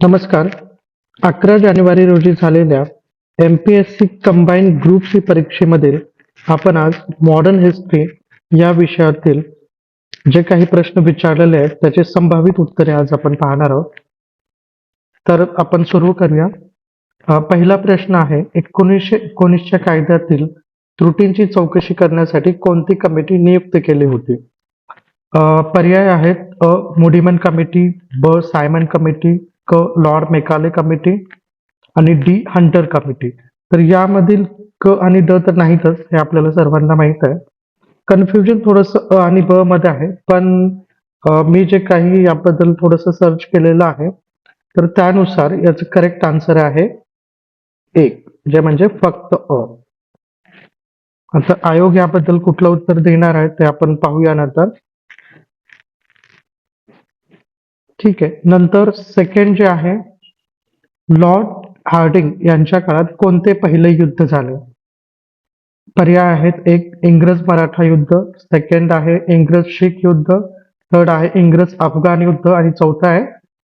नमस्कार. अकरा जानेवारी रोजी झालेल्या M P S C combine group C परीक्षेमधील आपण आज मॉडर्न हिस्ट्री या विषयातील जे काही प्रश्न विचारलेले आहेत त्याचे संभावित उत्तरे आज आपण पाहणार आहोत. तर आपण सुरू करूया. पहिला प्रश्न आहे एकोणीसशे एकोणीसच्या कायद्यातील त्रुटींची चौकशी करण्यासाठी कोणती कमिटी नियुक्त केली होती? पर्याय आहेत अ मुडीमन कमिटी ब सायमन कमिटी क लॉर्ड मेकाले कमिटी आणि डी हंटर कमिटी. तर यामधील क आणि ड तर नाहीतच हे आपल्याला सर्वांना माहीत आहे. कन्फ्युजन थोडस अ आणि ब मध्ये आहे पण मी जे काही याबद्दल थोडस सर्च केलेलं आहे तर त्यानुसार याचं करेक्ट आन्सर आहे एक जे म्हणजे फक्त अ. आता आयोग याबद्दल कुठलं उत्तर देणार आहे ते आपण पाहूया नंतर. ठीक आहे. नंतर सेकंड जे आहे लॉर्ड हार्डिंग यांच्या काळात कोणते पहिले युद्ध झाले? पर्याय आहेत एक इंग्रज मराठा युद्ध सेकंड आहे इंग्रज शीख युद्ध थर्ड आहे इंग्रज अफगाण युद्ध आणि चौथा आहे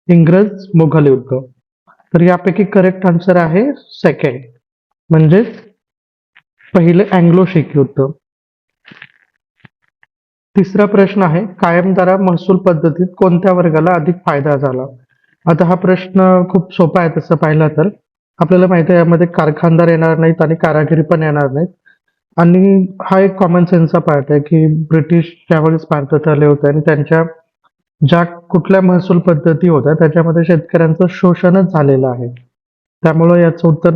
इंग्रज मुघल युद्ध. तर यापैकी करेक्ट आन्सर आहे सेकंड म्हणजेच पहिले अँग्लो शीख युद्ध. तिसरा प्रश्न आहे कायमदारा महसूल पद्धतीत कोणत्या वर्गाला अधिक फायदा झाला? आता हा प्रश्न खूप सोपा आहे तसं पाहिलं तर. आपल्याला माहिती आहे यामध्ये कारखानदार येणार नाहीत आणि कारागिरी पण येणार नाहीत. आणि हा एक कॉमन सेन्सचा पार्ट आहे की ब्रिटिश ज्यावेळेस भारतात आले होते आणि त्यांच्या ज्या कुठल्या महसूल पद्धती होत्या त्याच्यामध्ये शेतकऱ्यांचं शोषणच झालेलं आहे. त्यामुळं याचं उत्तर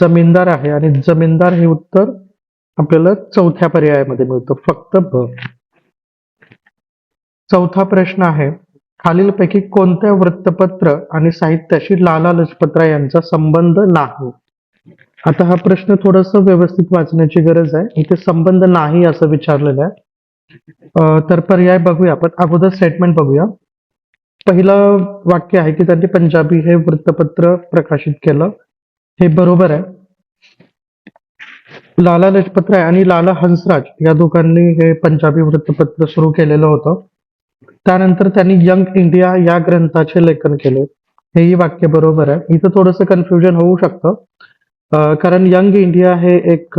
जमीनदार आहे आणि जमीनदार हे उत्तर आपल्याला चौथ्या पर्यायामध्ये मिळतं फक्त ब चौथा प्रश्न आहे खालीलपैकी कोणत्या वृत्तपत्र आणि साहित्याशी लाला लजपतराय यांचा संबंध नाही? आता हा प्रश्न थोडस व्यवस्थित वाचण्याची गरज आहे. इथे संबंध नाही असं विचारलेलं आहे. तर पर्याय बघूया. आपण अगोदर स्टेटमेंट बघूया. पहिलं वाक्य आहे की त्यांनी पंजाबी हे वृत्तपत्र प्रकाशित केलं. हे बरोबर आहे. लाला लजपतराय आणि लाला हंसराज या दोघांनी हे पंजाबी वृत्तपत्र सुरू केलेलं होतं. त्यानंतर त्यांनी यंग इंडिया या ग्रंथाचे लेखन केले. हेही वाक्य बरोबर आहे. इथं थोडंसं कन्फ्युजन होऊ शकतं. कारण यंग इंडिया हे एक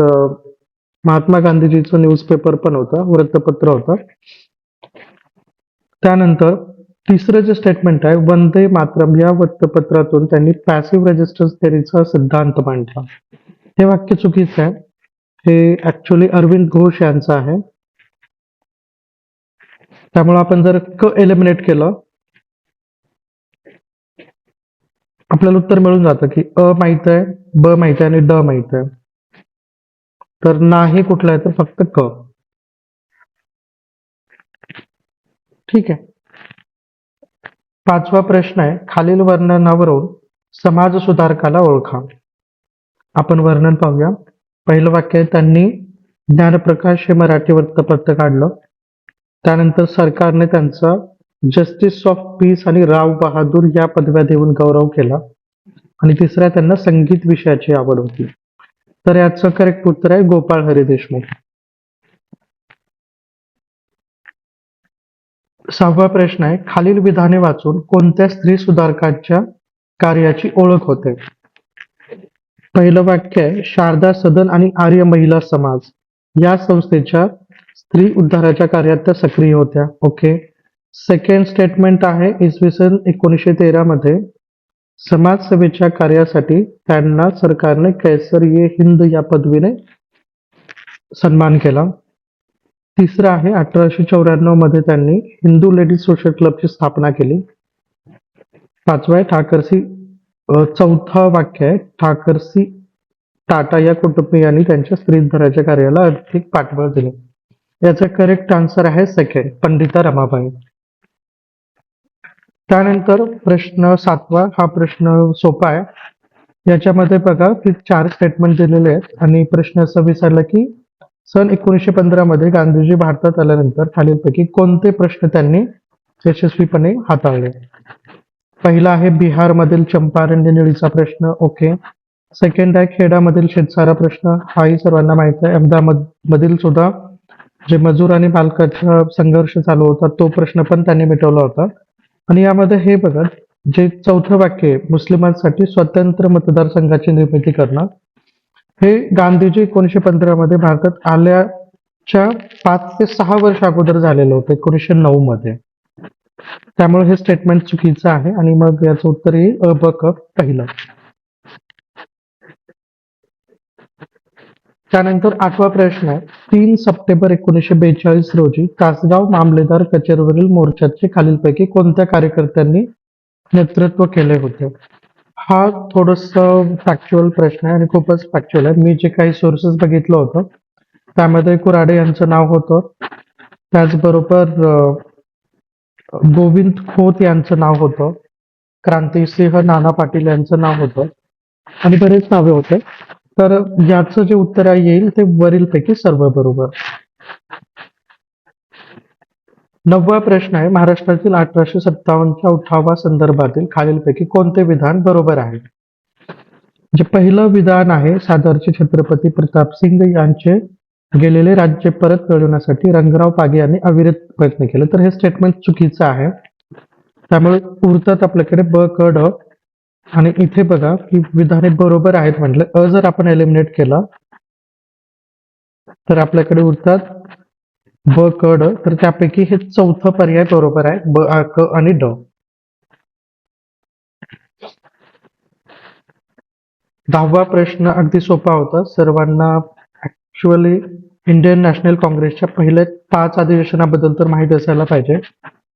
महात्मा गांधीजीचं न्यूजपेपर पण होतं वृत्तपत्र होतं. त्यानंतर तिसरं जे स्टेटमेंट आहे वंदे मातरम या वृत्तपत्रातून त्यांनी पॅसिव्ह रेजिस्टन्स थेरीचा सिद्धांत मांडला. हे वाक्य चुकीचं आहे. हे ऍक्च्युली अरविंद घोष यांचं आहे. त्यामुळे आपण जर क एलिमिनेट केलं आपल्याला उत्तर मिळून जातं की अ माहीत आहे ब माहीत आहे आणि ड माहीत आहे. तर नाही कुठलं आहे तर फक्त क. ठीक आहे. पाचवा प्रश्न आहे खालील वर्णनावरून समाज सुधारकाला ओळखा. आपण वर्णन पाहूया. पहिलं वाक्य त्यांनी ज्ञानप्रकाश हे मराठी वृत्तपत्र काढलं. त्यानंतर सरकारने त्यांचा जस्टिस ऑफ पीस आणि राव बहादूर या पदव्या देऊन गौरव केला. आणि तिसऱ्या त्यांना संगीत विषयाची आवड होती. तर याचं करेक्ट उत्तर आहे गोपाळ हरी देशमुख. सहावा प्रश्न आहे खालील विधाने वाचून कोणत्या स्त्री सुधारकांच्या कार्याची ओळख होते? पहिलं वाक्य आहे शारदा सदन आणि आर्य महिला समाज या संस्थेच्या स्त्री उद्धाराच्या कार्यात त्या सक्रिय होत्या. ओके सेकंड स्टेटमेंट आहे इसवी सन एकोणीसशे तेरा मध्ये. समाजसेवेच्या कार्यासाठी त्यांना सरकारने कैसर ये हिंद या पदवीने सन्मान केला. तिसरं आहे अठराशे चौऱ्याण्णवमध्ये त्यांनी हिंदू लेडीज सोशल क्लबची स्थापना केली. पाचवा आहे ठाकरसी चौथा वाक्य आहे ठाकरसी टाटा या कुटुंबियांनी त्यांच्या स्त्री उद्धाराच्या कार्याला आर्थिक पाठबळ दिले. याचा करेक्ट आन्सर आहे सेकंड पंडिता रमाबाई. त्यानंतर प्रश्न सातवा हा प्रश्न सोपा आहे. याच्यामध्ये बघा की चार स्टेटमेंट दिलेले आहेत. आणि प्रश्न असं विचारला की सन एकोणीसशे पंधरा मध्ये गांधीजी भारतात आल्यानंतर खालीलपैकी कोणते प्रश्न त्यांनी यशस्वीपणे हाताळले? पहिला आहे बिहारमधील चंपारण्य निळीचा प्रश्न. ओके सेकंड आहे खेडामधील शेतसारा प्रश्न. हाही सर्वांना माहीत आहे. अहमदाबाद मधील सुद्धा जे मजूर आणि मालकाचा संघर्ष चालू होता तो प्रश्न पण त्यांनी मिटवला होता. आणि यामध्ये हे बघत जे चौथं वाक्य आहे मुस्लिमांसाठी स्वतंत्र मतदारसंघाची निर्मिती करणं हे गांधीजी एकोणीशे पंधरा मध्ये भारतात आल्याच्या पाच ते सहा वर्ष अगोदर झालेलं होतं एकोणीसशे नऊ मध्ये. त्यामुळे हे स्टेटमेंट चुकीचं आहे आणि मग याचं उत्तर येईल अ ब क पहिलं. त्यानंतर आठवा प्रश्न आहे तीन सप्टेंबर एकोणीसशे बेचाळीस रोजी कासगाव मामलेदार कचेरीवरील मोर्चाचे खालीलपैकी कोणत्या कार्यकर्त्यांनी नेतृत्व केले होते? हा थोडस फॅक्च्युअल प्रश्न आहे आणि खूपच फॅक्च्युअल आहे. मी जे काही सोर्सेस बघितलं होतं त्यामध्ये कुराडे यांचं नाव होतं. त्याचबरोबर गोविंद खोत यांचं नाव होतं. क्रांतिसिंह नाना पाटील यांचं नाव होतं. आणि बरेच नावे होते. तर याचं जे उत्तर आहे येईल ते वरीलपैकी सर्व बरोबर नववा प्रश्न आहे महाराष्ट्रातील अठराशे सत्तावन्नच्या उठावा संदर्भातील खालीलपैकी कोणते विधान बरोबर आहे? जे पहिलं विधान आहे सादरचे छत्रपती प्रताप सिंग यांचे गेलेले राज्य परत मिळवण्यासाठी रंगराव पागे यांनी अविरत प्रयत्न केले. तर हे स्टेटमेंट चुकीचं आहे. त्यामुळे उरतात आपल्याकडे ब क ड आणि इथे बघा की विधाने बरोबर आहेत म्हटलं. अ जर आपण एलिमिनेट केला तर आपल्याकडे उरतात ब क ड. तर त्यापैकी हे चौथं पर्याय बरोबर आहे ब आ क आणि ड. दहावा प्रश्न अगदी सोपा होता. सर्वांना ऍक्च्युअली इंडियन नॅशनल काँग्रेसच्या पहिल्या पाच अधिवेशनाबद्दल तर माहीत असायला पाहिजे.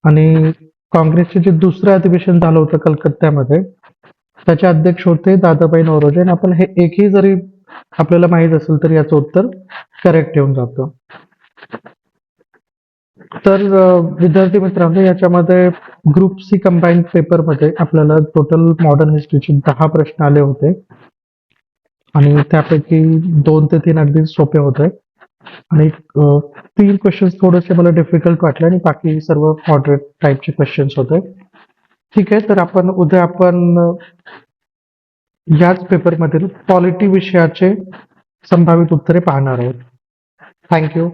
आणि काँग्रेसचे जे दुसरं अधिवेशन झालं होतं कलकत्त्यामध्ये त्याचे अध्यक्ष होते दादाबाई नवरोजे आणि आपण हे एकही जरी आपल्याला माहीत असेल तर याचं उत्तर करेक्ट येऊन जातं. तर विद्यार्थी मित्रांनो याच्यामध्ये ग्रुप सी कंबाईन पेपरमध्ये आपल्याला टोटल मॉडर्न हिस्ट्रीचे दहा प्रश्न आले होते. आणि त्यापैकी दोन ते तीन अगदी सोपे होते. आणि तीन क्वेश्चन्स थोडेसे मला डिफिकल्ट वाटले आणि बाकी सर्व मॉडरेट टाईपचे क्वेश्चन्स होते. ठीक आहे तर आपण उद्या आपण याच पेपरमधील पॉलिटी विषयाचे संभावित उत्तरे पाहणार आहोत. थँक्यू